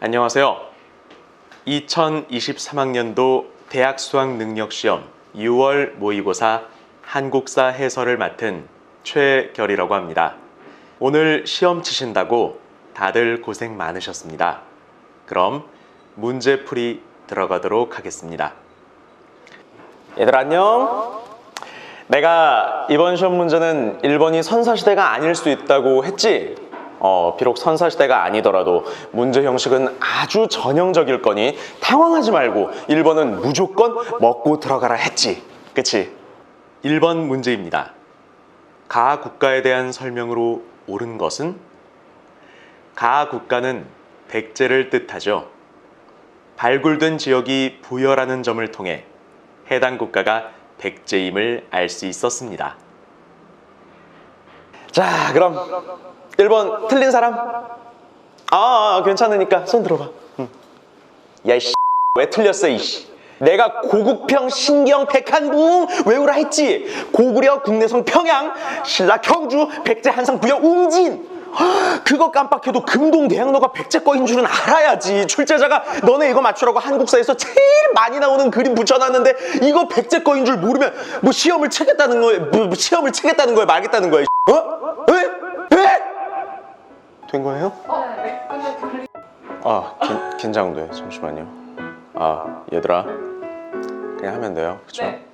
안녕하세요. 2023학년도 대학 수학 능력 시험 6월 모의고사 한국사 해설을 맡은 최결이라고 합니다. 오늘 시험 치신다고 다들 고생 많으셨습니다. 그럼 문제풀이 들어가도록 하겠습니다. 얘들 안녕. 내가 이번 시험 문제는 1번이 선사시대가 아닐 수 있다고 했지? 어, 비록 선사시대가 아니더라도 문제 형식은 아주 전형적일 거니 당황하지 말고 1번은 무조건 먹고 들어가라 했지. 그치? 1번 문제입니다. 가 국가에 대한 설명으로 옳은 것은? 가 국가는 백제를 뜻하죠. 발굴된 지역이 부여라는 점을 통해 해당 국가가 백제임을 알 수 있었습니다. 자, 그럼 1번 틀린 사람? 아, 아, 괜찮으니까 손 들어봐. 응. 야, 이씨. 왜 틀렸어, 이씨. 내가 고국평 신경 백한궁 외우라 했지. 고구려 국내성 평양 신라 경주 백제 한상 부여 웅진. 헉, 그거 깜빡해도 금동 대학로가 백제 거인 줄은 알아야지. 출제자가 너네 이거 맞추라고 한국사에서 제일 많이 나오는 그림 붙여놨는데 이거 백제 거인 줄 모르면 뭐 시험을 치겠다는 거에 뭐, 뭐 시험을 치겠다는 거에 말겠다는 거야. 이 어? 왜? 왜? 된 거예요? 아 긴, 긴장돼 잠시만요 아 얘들아 그냥 하면 돼요 그쵸? 네.